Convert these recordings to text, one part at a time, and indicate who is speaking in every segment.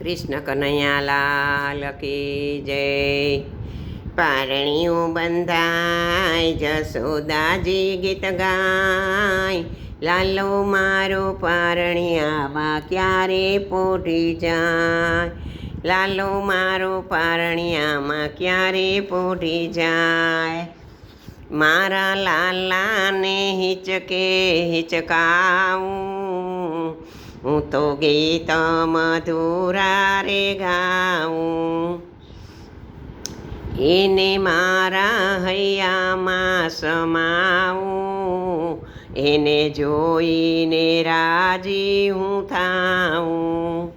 Speaker 1: કૃષ્ણ કનૈયા લાલ કી જય. પારણીઓ બંધાય, જસોદાજી ગીત ગાય. લાલો મારો પારણિયામાં ક્યારે પોઢી જાય? લાલો મારો પારણિયામાં ક્યારે પોઢી જાય? મારા લાલાને હિચકે હિચકાવું. હું તો ગીત મધુરા રે ગાઉં એને મારા હૈયામાં સમાવું એને જોઈને રાજી હું થાઉં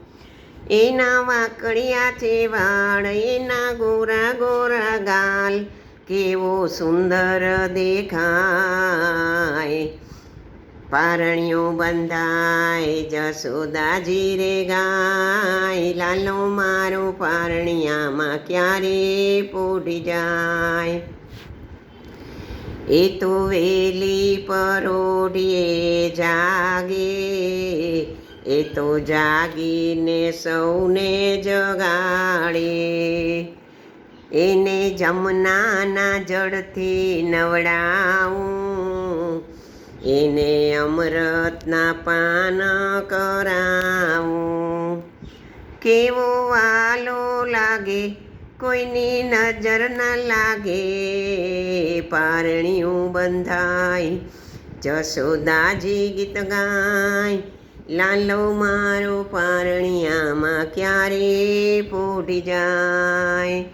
Speaker 1: એના વાકડિયા છે વાળ એના ગોરા ગોરા ગાલ કેવો સુંદર દેખાય પારણીઓ બંધાય, જસોદાજી રે ગાય, લાલો મારો પારણિયામાં ક્યારે પોઢી જાય? એ તો વેલી પરોઢીએ જાગે, એ તો જાગીને સૌને જગાડે. એને જમનાના જળથી નવડાવું એને અમૃતના પાન કરાવું. કેવો વાલો લાગે, કોઈની નજર ન લાગે. પારણિયું બંધાય જશોદાજી ગીત ગાય. લાલો મારો પારણિયામાં ક્યારે પોઢી જાય?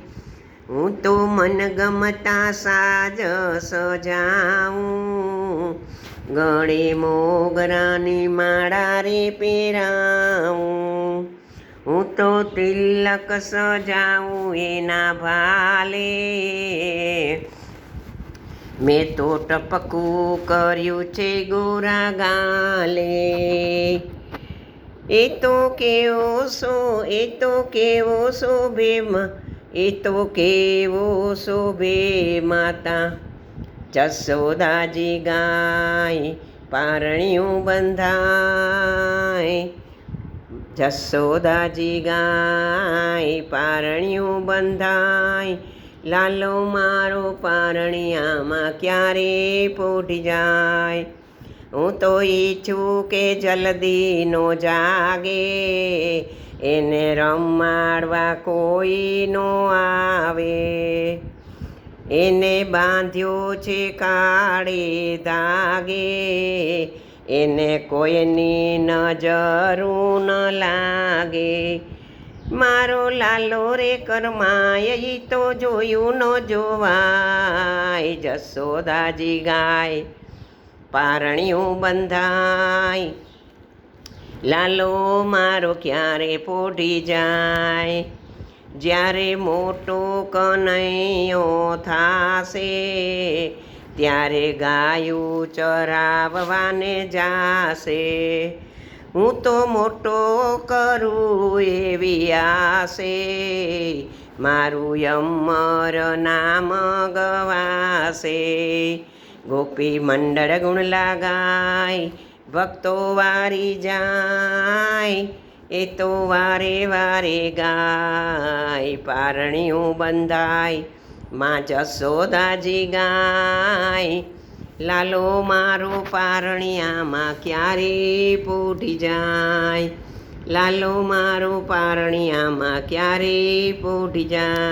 Speaker 1: હું તો મનગમતા સાજ સજાવું. ગળે મોગરાની માળા રે પહેરાવું. હું તો તિલક સજાવું એના ભાલે. મેં તો ટપકું કર્યું છે ગોરા ગાલે. એ તો કેવો સો, એ તો કેવો શોભે એ તો કેવો શોભે માતા. જસોદાજી ગાય, પારણિયું બંધાય. જસોદાજી ગાય, પારણિયું બંધાય. લાલો મારો પારણિયામાં ક્યારે પોઢી જાય? હું તો ઈચ્છું કે જલ્દી નો જાગે. એને રમાડવા કોઈ નો આવે. એને બાંધ્યો છે કાળે ધાગે. એને કોઈની નજરું ન લાગે. મારો લાલો રે કરમાય તો જોયું ન જોવાય. જસોદાજી ગાય, પારણિયું બંધાય. લાલો મારો ક્યારે પોઢી જાય? જ્યારે મોટો કનૈયો થાશે, ત્યારે ગાયું ચરાવવાને જાશે. હું તો મોટો કરું એવી આશે, મારું અમર નામ ગવાશે. ગોપી મંડળ ગુણ લાગાય, ભક્તો વારી જાય એ તો વારે વારે ગાય, પારણિયું બંધાય, માં જસોદાજી ગાય. લાલો મારો પારણિયામાં ક્યારે પોઢી જાય? લાલો મારો પારણિયામાં ક્યારે પોઢી જાય?